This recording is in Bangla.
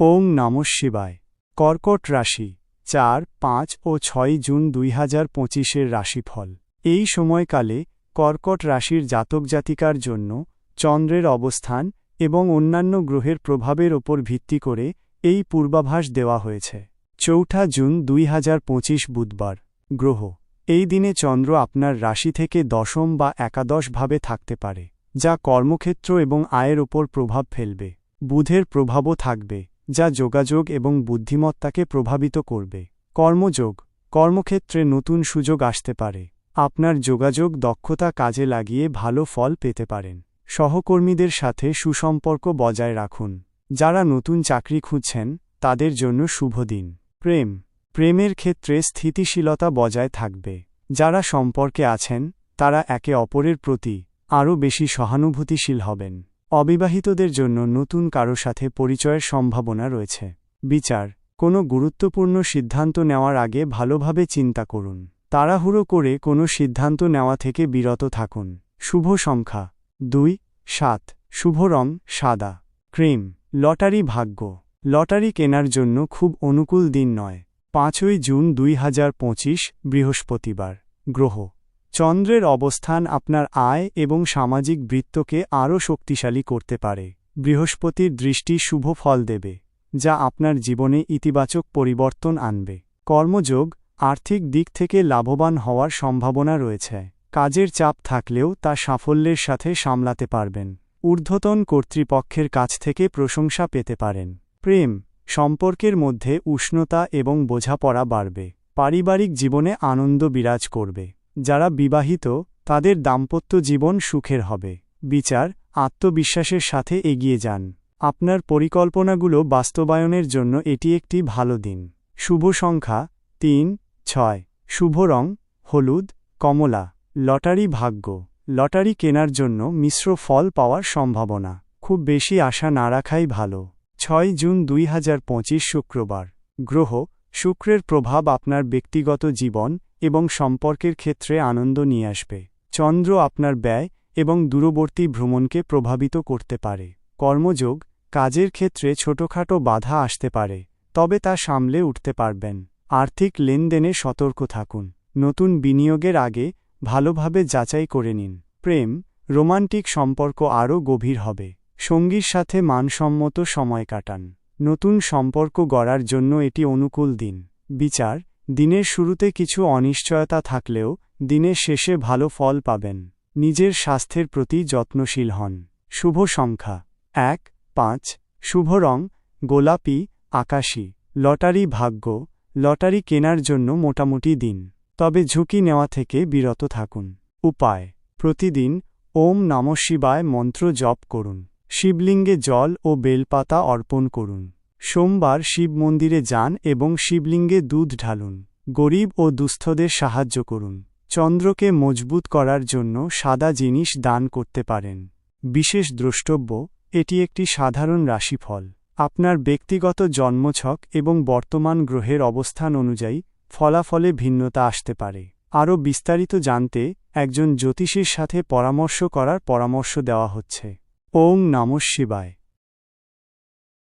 ওং নম শিবায়। কর্কট রাশি, চার, পাঁচ ও ছয় জুন দুই হাজার পঁচিশের রাশিফল। এই সময়কালে কর্কট রাশির জাতক জাতিকার জন্য চন্দ্রের অবস্থান এবং অন্যান্য গ্রহের প্রভাবের ওপর ভিত্তি করে এই পূর্বাভাস দেওয়া হয়েছে। চৌঠা জুন দুই হাজার পঁচিশ বুধবার। গ্রহ, এই দিনে চন্দ্র আপনার রাশি থেকে দশম বা একাদশ ভাবে থাকতে পারে, যা কর্মক্ষেত্র এবং আয়ের ওপর প্রভাব ফেলবে। বুধের প্রভাবও থাকবে। যা যোগাযোগ এবং বুদ্ধিমত্তাকে প্রভাবিত করবে। কর্মযোগ, কর্মক্ষেত্রে নতুন সুযোগ আসতে পারে। আপনার যোগাযোগ দক্ষতা কাজে লাগিয়ে ভালো ফল পেতে পারেন। সহকর্মীদের সাথে সুসম্পর্ক বজায় রাখুন। যারা নতুন চাকরি খুঁজছেন, তাদের জন্য শুভ দিন। প্রেম, প্রেমের ক্ষেত্রে স্থিতিশীলতা বজায় থাকবে। যারা সম্পর্কে আছেন, তারা একে অপরের প্রতি আরও বেশি সহানুভূতিশীল হবেন। অবিবাহিতদের জন্য নতুন কারও সাথে পরিচয়ের সম্ভাবনা রয়েছে। বিচার। কোনো গুরুত্বপূর্ণ সিদ্ধান্ত নেওয়ার আগে ভালোভাবে চিন্তা করুন। তাড়াহুড়ো করে কোনো সিদ্ধান্ত নেওয়া থেকে বিরত থাকুন। শুভ সংখ্যা। দুই, সাত। শুভ রং সাদা। ক্রিম। লটারি ভাগ্য। লটারি কেনার জন্য খুব অনুকূল দিন নয়। পাঁচই জুন দুই হাজার পঁচিশ বৃহস্পতিবার। গ্রহ। চন্দ্রের অবস্থান আপনার আয় এবং সামাজিক বৃত্তকে আরও শক্তিশালী করতে পারে। বৃহস্পতির দৃষ্টি শুভ ফল দেবে, যা আপনার জীবনে ইতিবাচক পরিবর্তন আনবে। কর্মযোগ, আর্থিক দিক থেকে লাভবান হওয়ার সম্ভাবনা রয়েছে। কাজের চাপ থাকলেও তা সাফল্যের সাথে সামলাতে পারবেন। ঊর্ধ্বতন কর্তৃপক্ষের কাছ থেকে প্রশংসা পেতে পারেন। প্রেম, সম্পর্কের মধ্যে উষ্ণতা এবং বোঝাপড়া বাড়বে। পারিবারিক জীবনে আনন্দ বিরাজ করবে। যারা বিবাহিত, তাদের দাম্পত্য জীবন সুখের হবে। বিচার, আত্মবিশ্বাসের সাথে এগিয়ে যান। আপনার পরিকল্পনাগুলো বাস্তবায়নের জন্য এটি একটি ভালো দিন। শুভ সংখ্যা, তিন, ছয়। শুভ রং, হলুদ, কমলা। লটারি ভাগ্য। লটারি কেনার জন্য মিশ্র ফল পাওয়ার সম্ভাবনা। খুব বেশি আশা না রাখাই ভালো। ছয় জুন দুই হাজার পঁচিশ শুক্রবার। গ্রহ, শুক্রের প্রভাব আপনার ব্যক্তিগত জীবন এবং সম্পর্কের ক্ষেত্রে আনন্দ নিয়ে আসবে। চন্দ্র আপনার ব্যয় এবং দূরবর্তী ভ্রমণকে প্রভাবিত করতে পারে। কর্মযোগ, কাজের ক্ষেত্রে ছোটখাটো বাধা আসতে পারে, তবে তা সামলে উঠতে পারবেন। আর্থিক লেনদেনে সতর্ক থাকুন। নতুন বিনিয়োগের আগে ভালোভাবে যাচাই করে নিন। প্রেম, রোমান্টিক সম্পর্ক আরও গভীর হবে। সঙ্গীর সাথে মানসম্মত সময় কাটান। নতুন সম্পর্ক গড়ার জন্য এটি অনুকূল দিন। বিচার দিনের শুরুতে কিছু অনিশ্চয়তা থাকলেও, দিনের শেষে ভালো ফল পাবেন। নিজের স্বাস্থ্যের প্রতি যত্নশীল হন। শুভ সংখ্যা। এক, পাঁচ, শুভ রং, গোলাপি, আকাশী। লটারি ভাগ্য। লটারি কেনার জন্য মোটামুটি দিন। তবে ঝুঁকি নেওয়া থেকে বিরত থাকুন। উপায়। প্রতিদিন ওম নম শিবায় মন্ত্র জপ করুন। শিবলিঙ্গে জল ও বেলপাতা অর্পণ করুন। সোমবার শিব মন্দিরে যান এবং শিবলিঙ্গে দুধ ঢালুন। গরিব ও দুস্থদের সাহায্য করুন। চন্দ্রকে মজবুত করার জন্য সাদা জিনিস দান করতে পারেন। বিশেষ দ্রষ্টব্য, এটি একটি সাধারণ রাশিফল। আপনার ব্যক্তিগত জন্মছক এবং বর্তমান গ্রহের অবস্থান অনুযায়ী ফলাফলে ভিন্নতা আসতে পারে। আরও বিস্তারিত জানতে একজন জ্যোতিষীর সাথে পরামর্শ করার পরামর্শ দেওয়া হচ্ছে। ওং নম শিবায়।